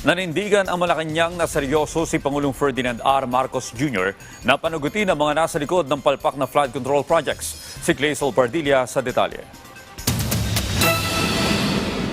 Nanindigan ang Malacanang na seryoso si Pangulong Ferdinand R. Marcos Jr. na panugutin ang mga nasa likod ng palpak na flood control projects. Si Clazel Pardilla sa detalye.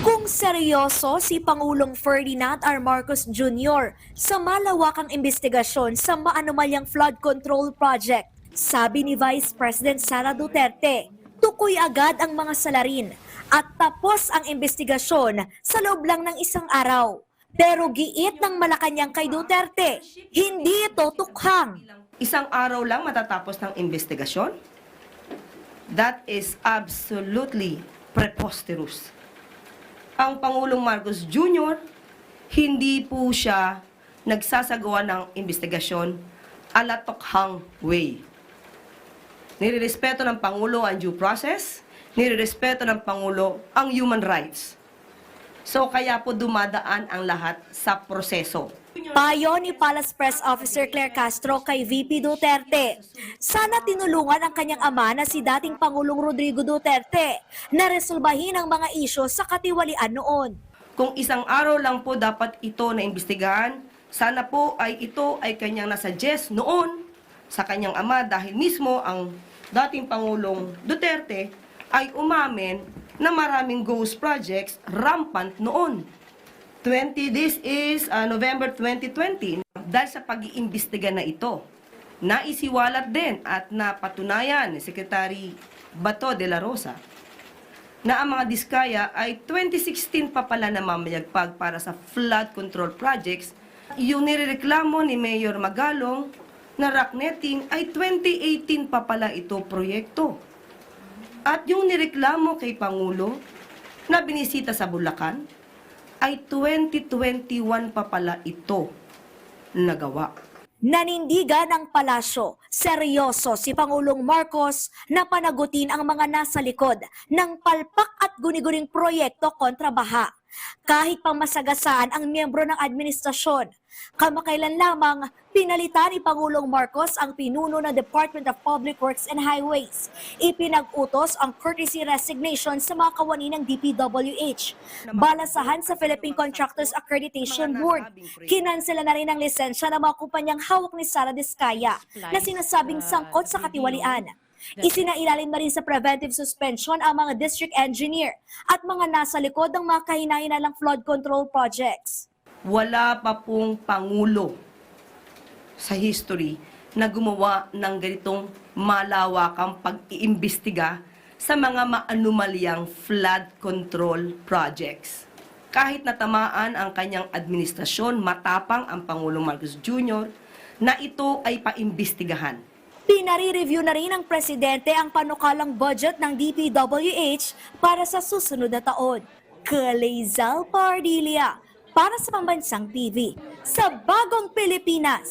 Kung seryoso si Pangulong Ferdinand R. Marcos Jr. sa malawakang investigasyon sa maanumalyang flood control project, sabi ni Vice President Sara Duterte, tukoy agad ang mga salarin at tapos ang investigasyon sa loob lang ng isang araw. Pero giit ng Malacanang kay Duterte, hindi ito tukhang. Isang araw lang matatapos ng investigasyon? That is absolutely preposterous. Ang Pangulong Marcos Jr., hindi po siya nagsasagawa ng investigasyon ala tokhang way. Nirerespeto ng Pangulo ang due process, nirerespeto ng Pangulo ang human rights. So kaya po dumadaan ang lahat sa proseso. Payo ni Palace Press Officer Claire Castro kay VP Duterte. Sana tinulungan ang kanyang ama na si dating Pangulong Rodrigo Duterte na resolbahin ang mga isyo sa katiwalian noon. Kung isang araw lang po dapat ito na imbestigahan, sana po ay ito ay kanyang nasuggest noon sa kanyang ama dahil mismo ang dating Pangulong Duterte ay umamin na maraming ghost projects rampant noon. 20, this is uh, November 2020. Dahil sa pag-iimbestiga na ito, naisiwalat din at napatunayan ni Secretary Bato de la Rosa na ang mga diskaya ay 2016 pa pala na mamayagpag para sa flood control projects. Yung nirereklamo ni Mayor Magalong na rock netting ay 2018 pa pala ito proyekto. At yung nireklamo kay Pangulo na binisita sa Bulacan ay 2021 pa pala ito nagawa. Nanindigan ang palasyo, seryoso si Pangulong Marcos na panagutin ang mga nasa likod ng palpak at guni-guning proyekto kontra baha. Kahit pang masagasaan ang miyembro ng administrasyon, kamakailan lamang pinalitan ni Pangulong Marcos ang pinuno ng Department of Public Works and Highways. Ipinag-utos ang courtesy resignation sa mga kawani ng DPWH. Balasahan sa Philippine Contractors Accreditation Board. Kinansela na rin ang lisensya ng mga kumpanyang hawak ni Sara Diskaya na sinasabing sangkot sa katiwalian. Isinailalim na rin sa preventive suspension ang mga district engineer at mga nasa likod ng mga kahinainalang flood control projects. Wala pa pong Pangulo sa history na gumawa ng ganitong malawakang pag-iimbestiga sa mga maanumalyang flood control projects. Kahit natamaan ang kanyang administrasyon, matapang ang Pangulong Marcos Jr. na ito ay paimbestigahan. Pinari-review na rin ng presidente ang panukalang budget ng DPWH para sa susunod na taon. Kalezal Pardilia para sa Pambansang TV sa Bagong Pilipinas.